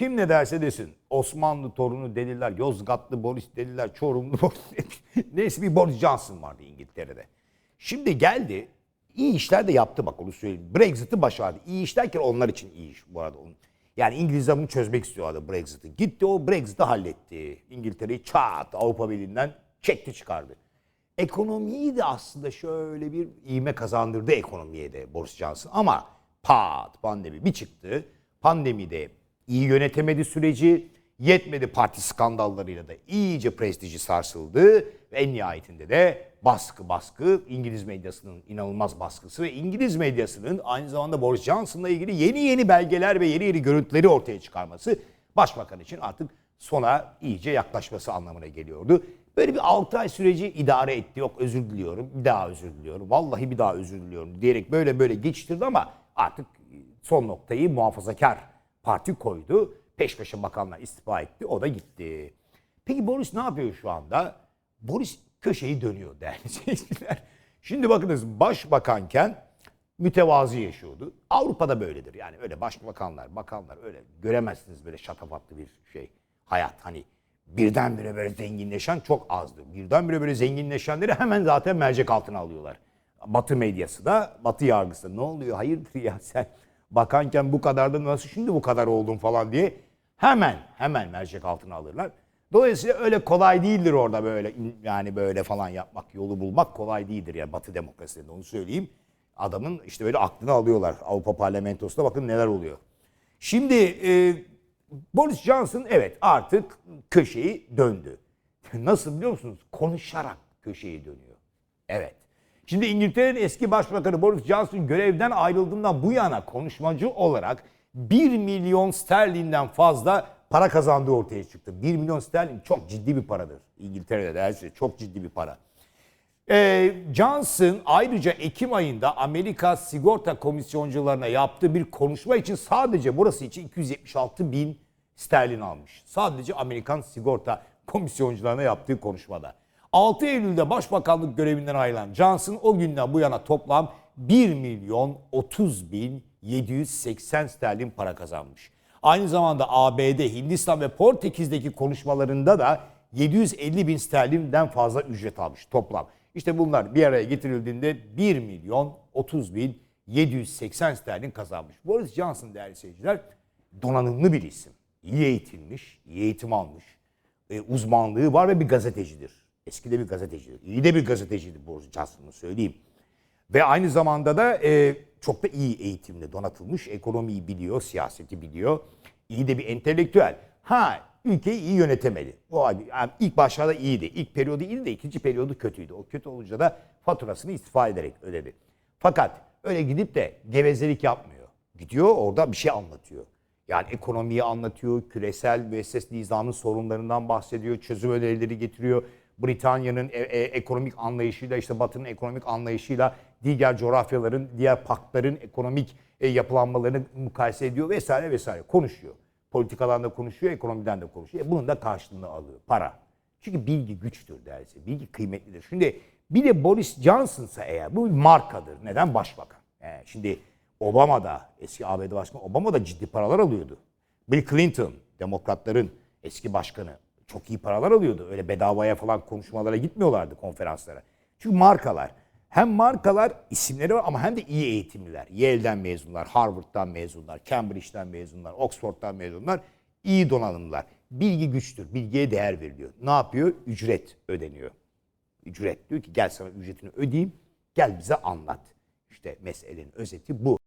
Kim ne derse desin. Osmanlı torunu dediler, Yozgatlı Boris dediler, Çorumlu Boris. Neyse bir Boris Johnson vardı İngiltere'de. Şimdi geldi, iyi işler de yaptı bak onu söyleyeyim. Brexit'i başardı. İyi iş derken onlar için iyi iş bu arada. Yani İngilizler bunu çözmek istiyorlardı Brexit'i. Gitti o Brexit'i halletti. İngiltere'yi çat Avrupa Birliği'nden çekti çıkardı. Ekonomiyi de aslında şöyle bir iğme kazandırdı ekonomiye de Boris Johnson. Ama pat pandemi bir çıktı. Pandemide iyi yönetemedi süreci. Yetmedi parti skandallarıyla da iyice prestiji sarsıldı. Ve en nihayetinde de baskı baskı İngiliz medyasının inanılmaz baskısı ve İngiliz medyasının aynı zamanda Boris Johnson'la ilgili yeni yeni belgeler ve yeni yeni görüntüleri ortaya çıkarması başbakan için artık sona iyice yaklaşması anlamına geliyordu. Böyle bir 6 ay süreci idare etti. Yok özür diliyorum, bir daha özür diliyorum, vallahi bir daha özür diliyorum diyerek böyle böyle geçiştirdi ama artık son noktayı muhafazakar parti koydu. Peş peşe bakanlar istifa etti, o da gitti. Peki Boris ne yapıyor şu anda? Boris köşeyi dönüyor değerli seyirciler. Şimdi bakınız başbakanken mütevazi yaşıyordu. Avrupa'da böyledir. Yani öyle başbakanlar, bakanlar öyle göremezsiniz böyle şatafatlı bir şey. Hayat hani birdenbire böyle zenginleşen çok azdır. Birdenbire böyle zenginleşenleri hemen zaten mercek altına alıyorlar. Batı medyası da, Batı yargısı da ne oluyor hayırdır ya sen bakanken bu kadardı nasıl şimdi bu kadar oldun falan diye hemen hemen mercek altına alırlar. Dolayısıyla öyle kolay değildir orada böyle yani böyle falan yapmak, yolu bulmak kolay değildir yani Batı demokrasisinde onu söyleyeyim. Adamın işte böyle aklını alıyorlar Avrupa Parlamentosu'nda bakın neler oluyor. Şimdi e, Boris Johnson evet artık köşeyi döndü. Nasıl biliyor musunuz? Konuşarak köşeyi dönüyor. Evet. Şimdi İngiltere'nin eski başbakanı Boris Johnson görevden ayrıldığından bu yana konuşmacı olarak 1 milyon sterlinden fazla para kazandığı ortaya çıktı. 1 milyon sterlin çok ciddi bir paradır. İngiltere'de de her şey çok ciddi bir para. Ee, Johnson ayrıca Ekim ayında Amerika Sigorta Komisyoncularına yaptığı bir konuşma için sadece burası için 276 bin sterlin almış. Sadece Amerikan Sigorta Komisyoncularına yaptığı konuşmada. 6 Eylül'de başbakanlık görevinden ayrılan Johnson o günden bu yana toplam 1 milyon 30 bin 780 sterlin para kazanmış. Aynı zamanda ABD, Hindistan ve Portekiz'deki konuşmalarında da 750 bin sterlinden fazla ücret almış toplam. İşte bunlar bir araya getirildiğinde 1 milyon 30 bin 780 sterlin kazanmış. Boris Johnson değerli seyirciler donanımlı bir isim. İyi eğitilmiş, iyi eğitim almış. E, uzmanlığı var ve bir gazetecidir. Eski de bir gazetecidir. İyi de bir gazetecidir Boris Johnson'ı söyleyeyim. Ve aynı zamanda da e, çok da iyi eğitimle donatılmış. Ekonomiyi biliyor, siyaseti biliyor. İyi de bir entelektüel. Ha ülkeyi iyi yönetemedi. O yani ilk başlarda iyiydi. İlk periyodu iyiydi de ikinci periyodu kötüydü. O kötü olunca da faturasını istifa ederek ödedi. Fakat öyle gidip de gevezelik yapmıyor. Gidiyor orada bir şey anlatıyor. Yani ekonomiyi anlatıyor, küresel müesses nizamın sorunlarından bahsediyor, çözüm önerileri getiriyor. Britanya'nın e- e- ekonomik anlayışıyla işte Batı'nın ekonomik anlayışıyla diğer coğrafyaların, diğer paktların ekonomik e, yapılanmalarını mukayese ediyor vesaire vesaire konuşuyor. Politikadan da konuşuyor, ekonomiden de konuşuyor. E, bunun da karşılığını alıyor. Para. Çünkü bilgi güçtür derse. Bilgi kıymetlidir. Şimdi bir de Boris Johnson'sa eğer bu bir markadır. Neden? Başbakan. E, şimdi Obama da eski ABD Başkanı Obama da ciddi paralar alıyordu. Bill Clinton demokratların eski başkanı çok iyi paralar alıyordu. Öyle bedavaya falan konuşmalara gitmiyorlardı konferanslara. Çünkü markalar. Hem markalar isimleri var ama hem de iyi eğitimliler. Yale'den mezunlar, Harvard'dan mezunlar, Cambridge'den mezunlar, Oxford'dan mezunlar. iyi donanımlılar. Bilgi güçtür. Bilgiye değer veriliyor. Ne yapıyor? Ücret ödeniyor. Ücret diyor ki gel sana ücretini ödeyeyim. Gel bize anlat. İşte meselenin özeti bu.